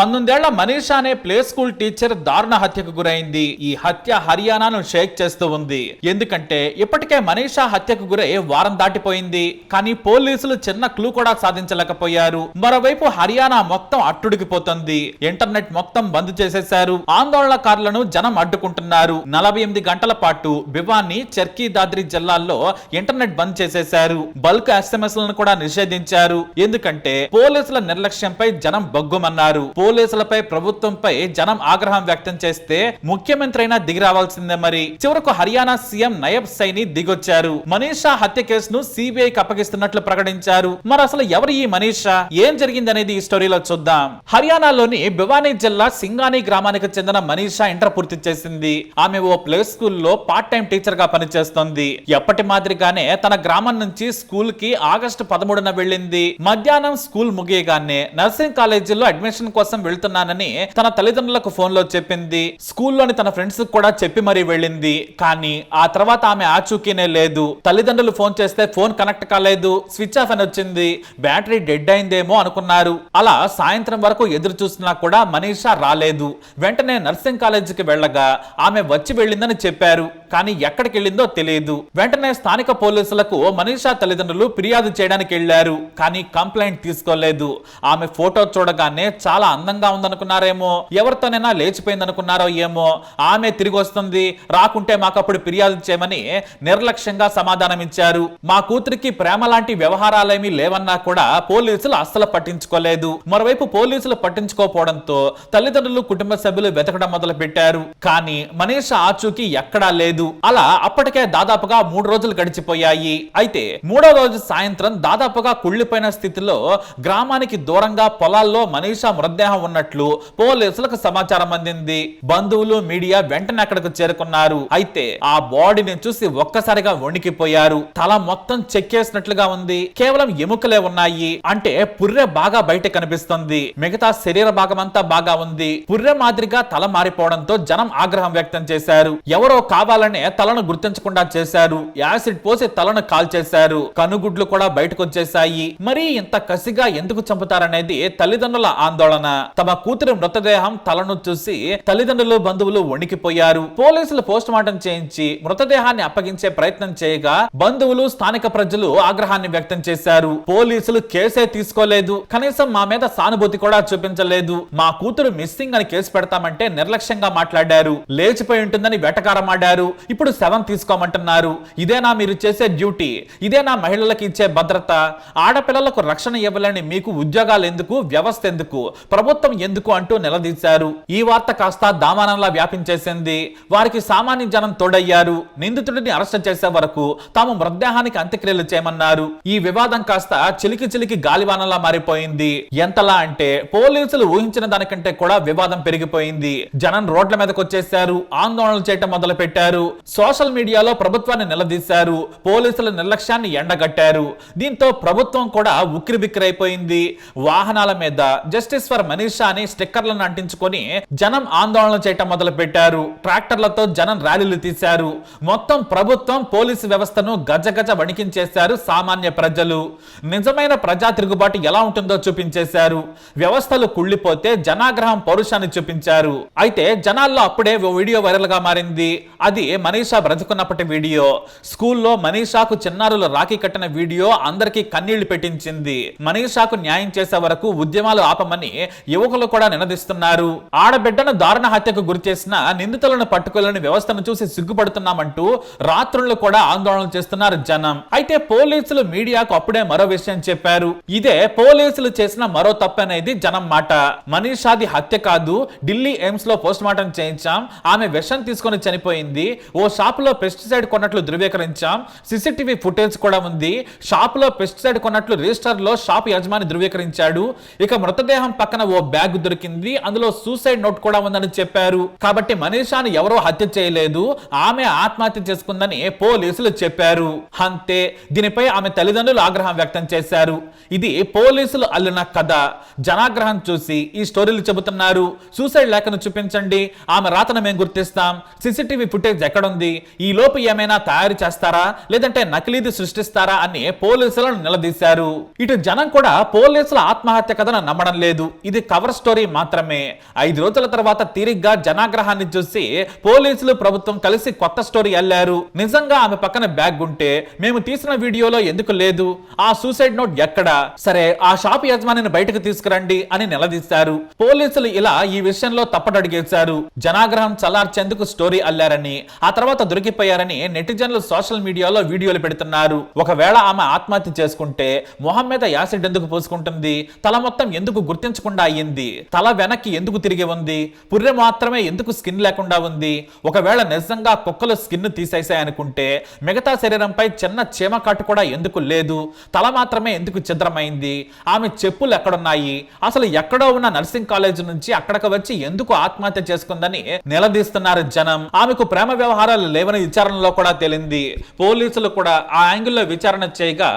పంతొమ్మిదేళ్ళ మనీషా అనే play school teacher దారుణ హత్యకు గురైంది. ఈ హత్య హర్యానాను షేక్ చేస్తూ ఉంది. ఎందుకంటే ఇప్పటికే మనీషా హత్యకు గురై వారం దాటిపోయింది. కానీ పోలీసులు చిన్న క్లూ కూడా సాధించలేకపోయారు. మరోవైపు హర్యానా మొత్తం అట్టుడికిపోతుంది. ఇంటర్నెట్ మొత్తం బంద్ చేసేశారు. ఆందోళనకారులను జనం అడ్డుకుంటున్నారు. నలభై ఎనిమిది గంటల పాటు భివాని చర్కీ దాద్రి జిల్లాల్లో ఇంటర్నెట్ బంద్ చేసేశారు. బల్క్ ఎస్ఎంఎస్లను కూడా నిషేధించారు. ఎందుకంటే పోలీసుల నిర్లక్ష్యంపై జనం బొగ్గుమన్నారు. పోలీసులపై ప్రభుత్వంపై జనం ఆగ్రహం వ్యక్తం చేస్తే ముఖ్యమంత్రి అయినా దిగి రావాల్సిందే మరి. చివరకు హర్యానా సీఎం నయబ్ సైని దిగొచ్చారు. మనీషా హత్య కేసును సిబిఐకి అప్పగిస్తున్నట్లు ప్రకటించారు. మరి అసలు ఎవరు ఈ మనీషా? ఏం జరిగింది అనేది ఈ స్టోరీలో చూద్దాం. హర్యానాలోని భివానీ జిల్లా సింగాని గ్రామానికి చెందిన మనీషా ఇంటర్ పూర్తి చేసింది. ఆమె ఓ ప్లే స్కూల్లో పార్ట్ టైం టీచర్గా పనిచేస్తోంది. ఎప్పటి మాదిరిగానే తన గ్రామం నుంచి స్కూల్కి ఆగస్టు పదమూడున వెళ్ళింది. మధ్యాహ్నం స్కూల్ ముగియగానే నర్సింగ్ కాలేజీలో అడ్మిషన్ కోసం వెళ్తున్నానని తన తల్లిదండ్రులకు ఫోన్లో చెప్పింది. స్కూల్లోని తన ఫ్రెండ్స్ కూడా చెప్పి మరీ వెళ్ళింది. కానీ ఆ తర్వాత ఆమె ఆచూకీనే లేదు. తల్లిదండ్రులు ఫోన్ చేస్తే ఫోన్ కనెక్ట్ కాలేదు. స్విచ్ ఆఫ్ అని వచ్చింది. బ్యాటరీ డెడ్ అయిందేమో అనుకున్నారు. అలా సాయంత్రం వరకు ఎదురు చూసినా కూడా మనీషా రాలేదు. వెంటనే నర్సింగ్ కాలేజీకి వెళ్ళగా ఆమె వచ్చి వెళ్ళిందని చెప్పారు. కానీ ఎక్కడికి వెళ్ళిందో తెలియదు. వెంటనే స్థానిక పోలీసులకు మనీషా తల్లిదండ్రులు ఫిర్యాదు చేయడానికి వెళ్ళారు కానీ కంప్లైంట్ తీసుకోలేదు. ఆమె ఫోటో చూడగానే చాలా అందంగా ఉందనుకున్నారేమో ఎవరితోనైనా లేచిపోయింది అనుకున్నారో ఏమో ఆమె తిరిగి వస్తుంది రాకుంటే మాకు అప్పుడు ఫిర్యాదు చేయమని నిర్లక్ష్యంగా సమాధానం ఇచ్చారు మా కూతురికి ప్రేమ లాంటి వ్యవహారాలేమీ లేవన్నా కూడా పోలీసులు అస్సలు పట్టించుకోలేదు. మరోవైపు పోలీసులు పట్టించుకోకపోవడంతో తల్లిదండ్రులు కుటుంబ సభ్యులు వెతకడం మొదలు పెట్టారు కానీ మనీష ఆచూకీ ఎక్కడా లేదు. అలా అప్పటికే దాదాపుగా మూడు రోజులు గడిచిపోయాయి. అయితే మూడో రోజు సాయంత్రం దాదాపుగా కుళ్ళిపోయిన స్థితిలో గ్రామానికి దూరంగా పొలాల్లో మనీషా మృతదేహం ఉన్నట్లు పోలీసులకు సమాచారం అందింది. బంధువులు మీడియా వెంటనే అక్కడకు చేరుకున్నారు. అయితే ఆ బాడీని చూసి ఒక్కసారిగా వణికిపోయారు. తల మొత్తం చెక్కేసినట్లుగా ఉంది. కేవలం ఎముకలే ఉన్నాయి. అంటే పుర్రె బాగా బయట కనిపిస్తుంది. మిగతా శరీర భాగం అంతా బాగా ఉంది. పుర్రె మాదిరిగా తల మారిపోవడంతో జనం ఆగ్రహం వ్యక్తం చేశారు. ఎవరో కావాలనే తలను గుర్తించకుండా చేశారు. యాసిడ్ పోసి తలను కాల్చేశారు. కనుగుడ్లు కూడా బయటకు వచ్చేసాయి మరి ఇంత కసిగా ఎందుకు చంపుతారనేది తల్లిదండ్రుల ఆందోళన. తమ కూతురి మృతదేహం తలను చూసి తల్లిదండ్రులు బంధువులు వణికిపోయారు. పోలీసులు పోస్ట్ మార్టం చేయించి మృతదేహాన్ని అప్పగించే ప్రయత్నం చేయగా బంధువులు స్థానిక ప్రజలు ఆగ్రహాన్ని వ్యక్తం చేశారు. పోలీసులు కేసే తీసుకోలేదు. కనీసం మా మీద సానుభూతి కూడా చూపించలేదు. మా కూతురు మిస్సింగ్ అని కేసు పెడతామంటే నిర్లక్ష్యంగా మాట్లాడారు. లేచిపోయి ఉంటుందని వెటకారమాడారు. ఇప్పుడు శవం తీసుకోమంటున్నారు. ఇదేనా మీరు చేసే డ్యూటీ? ఇదేనా మహిళలకు ఇచ్చే భద్రత? ఆడపిల్లలకు రక్షణ ఇవ్వలేని మీకు ఉద్యోగాలు ఎందుకు? వ్యవస్థ ఎందుకు? ప్రభుత్వం ఎందుకు అంటూ నిలదీశారు. ఈ వార్త కాస్త దామానంలా వ్యాపించేసింది. వారికి సామాన్య జనం తోడయ్యారు. నిందితుడిని అరెస్ట్ చేసే వరకు తాము మృతదేహానికి అంత్యక్రియలు చేయమన్నారు. ఈ వివాదం కాస్త చిలికి చిలికి గాలివానలా మారిపోయింది. ఎంతలా అంటే పోలీసులు ఊహించిన దానికంటే కూడా వివాదం పెరిగిపోయింది. జనం రోడ్ల మీదకు వచ్చేశారు ఆందోళనలు చేయటం మొదలు పెట్టారు సోషల్ మీడియాలో ప్రభుత్వాన్ని నిలదీశారు. పోలీసుల నిర్లక్ష్యాన్ని ఎండగట్టారు. దీంతో ప్రభుత్వం కూడా ఉక్కిరిబిక్కిరైపోయింది. వాహనాల మీద జస్టిస్ ఫర్ మనీషా అని స్టిక్కర్లను అంటించుకొని జనం ఆందోళన చేయటం మొదలు పెట్టారు ట్రాక్టర్లతో జనం ర్యాలీలు తీశారు. మొత్తం ప్రభుత్వం పోలీసు వ్యవస్థను గజగజ వణికించేశారు సామాన్య ప్రజలు. నిజమైన ప్రజా తిరుగుబాటు ఎలా ఉంటుందో చూపించేశారు. వ్యవస్థలు కుళ్ళిపోతే జనాగ్రహం పౌరుషాన్ని చూపించారు. అయితే జనాల్లో అప్పుడే ఓ వీడియో వైరల్గా మారింది. అది మనీషా బ్రతుకున్నప్పటి వీడియో. స్కూల్లో మనీషాకు చిన్నారులు రాఖీ కట్టిన వీడియో అందరికీ కన్నీళ్ళు పెట్టించింది. మనీషాకు న్యాయం చేసే వరకు ఉద్యమాలు ఆపమని యువకులు కూడా నినదిస్తున్నారు. ఆడబిడ్డను దారుణ హత్యకు గురి చేసిన నిందితులను పట్టుకోలేని వ్యవస్థను చూసి సిగ్గుపడుతున్నామంటూ రాత్రులు కూడా ఆందోళన చేస్తున్నారు జనం. అయితే పోలీసులు మీడియాకు అప్పుడే మరో విషయం చెప్పారు. ఇదే పోలీసులు చేసిన మరో తప్పనేది జనం మాట. మనీషాది హత్య కాదు ఢిల్లీ ఎయిమ్స్లో పోస్ట్ మార్టం చేయించాం ఆమె విషం తీసుకొని చనిపోయింది ఓ షాప్లో పెస్టిసైడ్ కొన్నట్లు ధృవీకరించాం సీసీటీవీ ఫుటేజ్ కూడా ఉంది షాప్లో పెస్టిసైడ్ కొన్నట్లు రిజిస్టర్లో షాప్ యజమాని ధృవీకరించాడు ఇక మృతదేహం పక్కన ఓ బ్యాగ్ దొరికింది అందులో సూసైడ్ నోట్ కూడా ఉందని చెప్పారు. కాబట్టి మనీషాను ఎవరో హత్య చేయలేదు ఆమె ఆత్మహత్య చేసుకుందని పోలీసులు చెప్పారు. అంతే దీనిపై ఆమె తల్లిదండ్రులు ఆగ్రహం వ్యక్తం చేశారు. ఇది పోలీసులు అల్లిన కథ. జనాగ్రహం చూసి ఈ స్టోరీలు చెబుతున్నారు. సూసైడ్ లేఖను చూపించండి ఆమె రాతను మేము గుర్తిస్తాం. సీసీటీవీ ఫుటేజ్ ఎక్కడుంది? ఈ లోపు ఏమైనా తయారు చేస్తారా? లేదంటే నకిలీది సృష్టిస్తారా అని పోలీసులను నిలదీశారు. ఇటు జనం కూడా పోలీసుల ఆత్మహత్య కథను నమ్మడం లేదు. ఇది కవర్ స్టోరీ మాత్రమే. ఐదు రోజుల తర్వాత తీరిగ్గా జనాగ్రహాన్ని చూసి పోలీసులు ప్రభుత్వం కలిసి కొత్త స్టోరీ అల్లారు. నిజంగా ఆమె పక్కన బ్యాగ్ ఉంటే మేము తీసిన వీడియోలో ఎందుకు లేదు? ఆ సూసైడ్ నోట్ ఎక్కడ? సరే ఆ షాప్ యజమానిని బయటకు తీసుకురండి అని నిలదీశారు. పోలీసులు ఇలా ఈ విషయంలో తప్పటడిగేశారు జనాగ్రహం చల్లార్చేందుకు స్టోరీ అల్లారని ఆ తర్వాత దొరికిపోయారని నెటిజన్లు సోషల్ మీడియాలో వీడియోలు పెడుతున్నారు. ఒకవేళ ఆమె ఆత్మహత్య చేసుకుంటే మొహం మీద యాసిడ్ ఎందుకు పోసుకుంటుంది? తల మొత్తం ఎందుకు గుర్తించకుండా అయ్యింది తల వెనక్కి ఎందుకు తిరిగి ఉంది? పుర్రె మాత్రమే ఎందుకు స్కిన్ లేకుండా ఉంది? ఒకవేళ నిజంగా కుక్కలు స్కిన్ తీసేసాయనుకుంటే మిగతా శరీరంపై చిన్న చీమ కట్టు కూడా ఎందుకు లేదు? తల మాత్రమే ఎందుకు ఛిద్రమైంది? ఆమె చెప్పులు ఎక్కడున్నాయి? అసలు ఎక్కడో ఉన్న నర్సింగ్ కాలేజ్ నుంచి అక్కడికి వచ్చి ఎందుకు ఆత్మహత్య చేసుకుందని నిలదీస్తున్నారు జనం. ఆమెకు ప్రేమ వ్యవహారాలు లేవని విచారణలో కూడా తేలింది. పోలీసులు కూడా ఆ యాంగిల్లో విచారణ చేయగా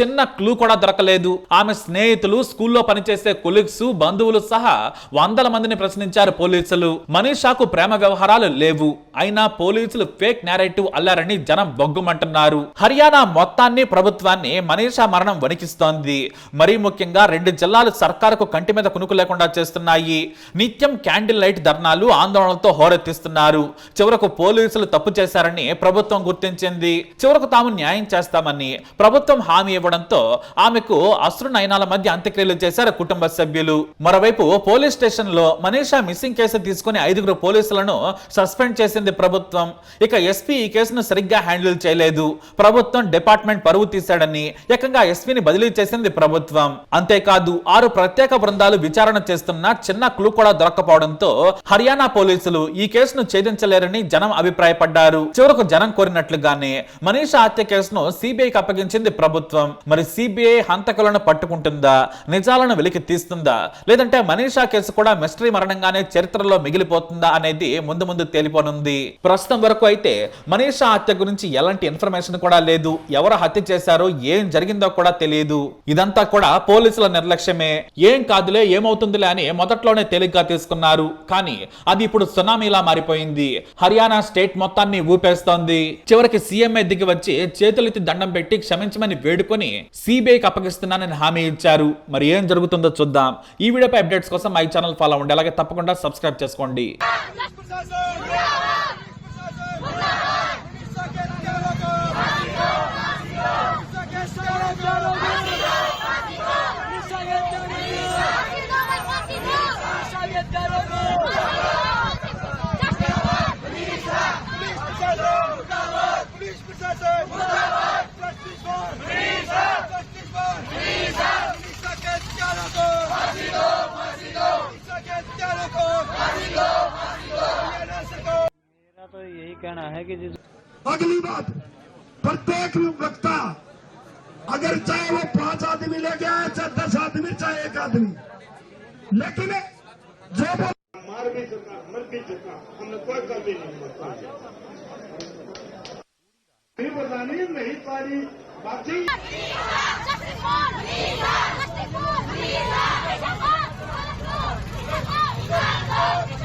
చిన్న క్లూ కూడా దొరకలేదు. ఆమె స్నేహితులు స్కూల్లో పనిచేసే కొలీగ్స్ బంధువులు సహా వందల మందిని ప్రశ్నించారు పోలీసులు. మనీషాకు ప్రేమ వ్యవహారాలు లేవు. అయినా పోలీసులు ఫేక్ నేరేటివ్ అల్లారని జనం బొగ్గుమంటున్నారు. హర్యానా మొత్తాన్ని ప్రభుత్వాన్ని మనీషా మరణం వణికిస్తోంది. మరీ ముఖ్యంగా రెండు జిల్లాలు సర్కారుకు కంటి మీద కునుకు లేకుండా చేస్తున్నాయి. నిత్యం క్యాండిల్ లైట్ ధర్నాలు ఆందోళనలతో హోరెత్తిస్తున్నారు. చివరకు పోలీసులు తప్పు చేశారని ప్రభుత్వం గుర్తించింది. చివరకు తాము న్యాయం చేస్తామని ప్రభుత్వం హామీ ఇవ్వడంతో ఆమెకు అశ్రు నయనాల మధ్య అంత్యక్రియలు చేశారు కుటుంబ సభ్యులు. మరోవైపు పోలీస్ స్టేషన్లో మనీషా మిస్సింగ్ కేసు తీసుకుని ఐదుగురు పోలీసులను సస్పెండ్ చేసింది ప్రభుత్వం. ఇక ఎస్పీ ఈ కేసును సరిగ్గా హ్యాండిల్ చేయలేదు. ప్రభుత్వం డిపార్ట్మెంట్ పరువు తీశాడని ఏకంగా ఎస్పీని బదిలీ చేసింది ప్రభుత్వం. అంతేకాదు ఆరు ప్రత్యేక బృందాలు విచారణ చేస్తున్న చిన్న క్లూ కూడా దొరకపోవడంతో హర్యానా పోలీసులు ఈ కేసును ఛేదించలేరని జనం అభిప్రాయపడ్డారు. చివరకు జనం కోరినట్లుగానే మనీషా హత్య కేసును సిబిఐకి అప్పగించింది ప్రభుత్వం. మరి సిబిఐ హంతకులను పట్టుకుంటుందా? నిజాలను వెలికి తీస్తుందా? లేదా లేదంటే మనీషా కేసు కూడా మిస్టరీ మరణంగానే చరిత్రలో మిగిలిపోతుందా అనేది ముందు ముందు తేలిపోనుంది. ప్రస్తుతం వరకు అయితే మనీషా హత్య గురించి ఎలాంటి ఇన్ఫర్మేషన్ కూడా లేదు. ఎవరు హత్య చేశారో ఏం జరిగిందో కూడా తెలియదు. ఇదంతా కూడా పోలీసుల నిర్లక్ష్యమే. ఏం కాదులే ఏమవుతుందిలే అని మొదట్లోనే తేలిగ్గా తీసుకున్నారు. కానీ అది ఇప్పుడు సునామీలా మారిపోయింది. హర్యానా స్టేట్ మొత్తాన్ని ఊపేస్తోంది. చివరికి సీఎంఏ దిగి వచ్చి చేతులెత్తి దండం పెట్టి క్షమించమని వేడుకొని సిబిఐకి అప్పగిస్తున్నానని హామీ ఇచ్చారు. మరి ఏం జరుగుతుందో చూద్దాం. ఈ వీడియోపై అప్డేట్స్ కోసం మై ఛానల్ ఫాలో అవ్వండి. అలాగే తప్పకుండా సబ్స్క్రైబ్ చేసుకోండి. कहना है कि जिस अगली बात प्रत्येक वक्ता अगर चाहे वो पाँच आदमी ले गया चाहे दस आदमी चाहे एक आदमी। लेकिन जो मार भी चुका मर भी चुका हमने कोई कमी नहीं बतानी नहीं पारी बाकी Oh,